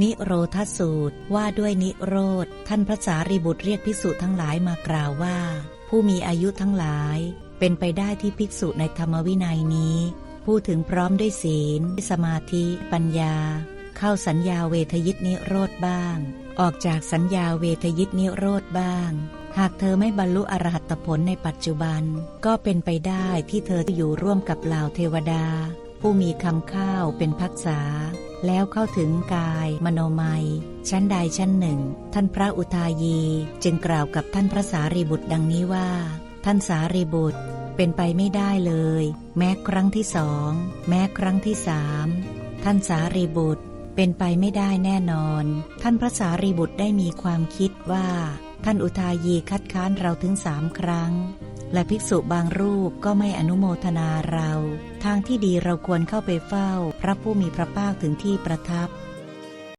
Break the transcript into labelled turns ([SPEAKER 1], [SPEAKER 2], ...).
[SPEAKER 1] นิโรธสูตรว่าด้วยนิโรธ ท่านพระสารีบุตรเรียกภิกษุทั้งหลายมากล่าวว่า ผู้มีอายุทั้งหลาย เป็นไปได้ที่ภิกษุในธรรมวินัยนี้ พูดถึงพร้อมด้วยศีล สมาธิ ปัญญา เข้าสัญญาเวทยิตนิโรธบ้าง ออกจากสัญญาเวทยิตนิโรธบ้าง หากเธอไม่บรรลุอรหัตผลในปัจจุบัน ก็เป็นไปได้ที่เธอจะอยู่ร่วมกับเหล่าเทวดา ผู้มีคำข้าวเป็นพักษา แล้วเข้าถึงกาย มโนมัย ชั้นใดชั้นหนึ่ง ท่านพระอุทายีจึงกล่าวกับท่านพระสารีบุตรดังนี้ว่า ท่านสารีบุตรเป็นไปไม่ได้เลย แม้ครั้งที่สอง แม้ครั้งที่สามท่านสารีบุตรเป็นไปไม่ได้แน่นอน ท่านพระสารีบุตรได้มีความคิดว่า ท่านอุทายีคัดค้านเราถึงสามครั้ง และภิกษุบางรูปก็ไม่อนุโมทนาเรา ทางที่ดีเราควรเข้าไปเฝ้า พระผู้มีพระภาคถึงที่ประทับ